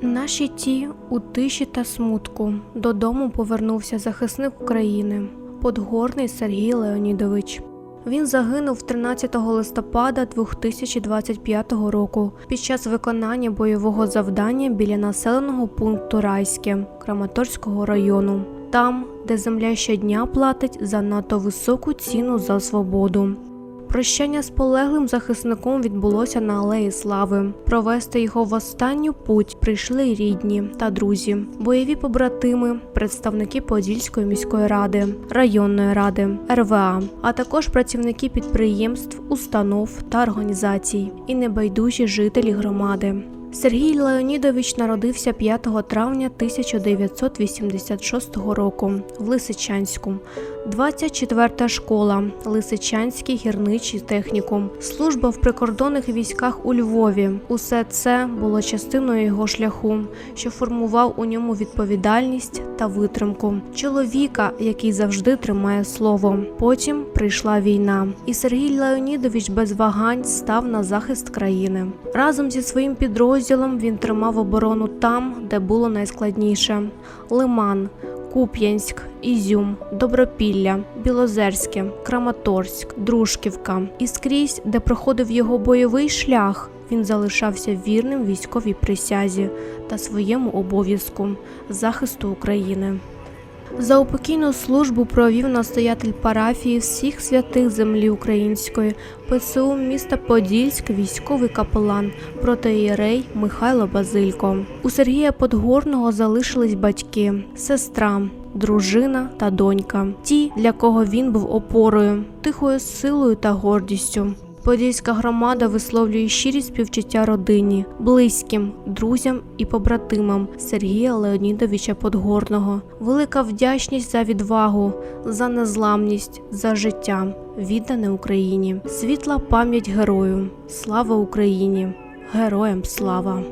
На щиті у тиші та смутку додому повернувся захисник України Подгорний Сергій Леонідович. Він загинув 13 листопада 2025 року під час виконання бойового завдання біля населеного пункту Райське Краматорського району, там, де земля щодня платить занадто високу ціну за свободу. Прощання з полеглим захисником відбулося на Алеї Слави. Провести його в останню путь прийшли рідні та друзі, бойові побратими, представники Подільської міської ради, районної ради, РВА, а також працівники підприємств, установ та організацій і небайдужі жителі громади. Сергій Леонідович народився 5 травня 1986 року в Лисичанську. 24 школа, Лисичанський гірничий технікум, служба в прикордонних військах у Львові. Усе це було частиною його шляху, що формував у ньому відповідальність та витримку. Чоловіка, який завжди тримає слово. Потім прийшла війна, і Сергій Леонідович без вагань став на захист країни. Разом зі своїм підрозділом він тримав оборону там, де було найскладніше: Лиман. Куп'янськ, Ізюм, Добропілля, Білозерське, Краматорськ, Дружківка. І скрізь, де проходив його бойовий шлях, він залишався вірним військовій присязі та своєму обов'язку захисту України. За упокійну службу провів настоятель парафії всіх святих землі української, ПСУ міста Подільськ, військовий капелан, протоієрей Михайло Базилько. У Сергія Подгорного залишились батьки, сестра, дружина та донька, ті, для кого він був опорою, тихою силою та гордістю. Подільська громада висловлює щирі співчуття родині, близьким, друзям і побратимам Сергія Леонідовича Подгорного. Велика вдячність за відвагу, за незламність, за життя, віддане Україні. Світла пам'ять герою. Слава Україні! Героям слава!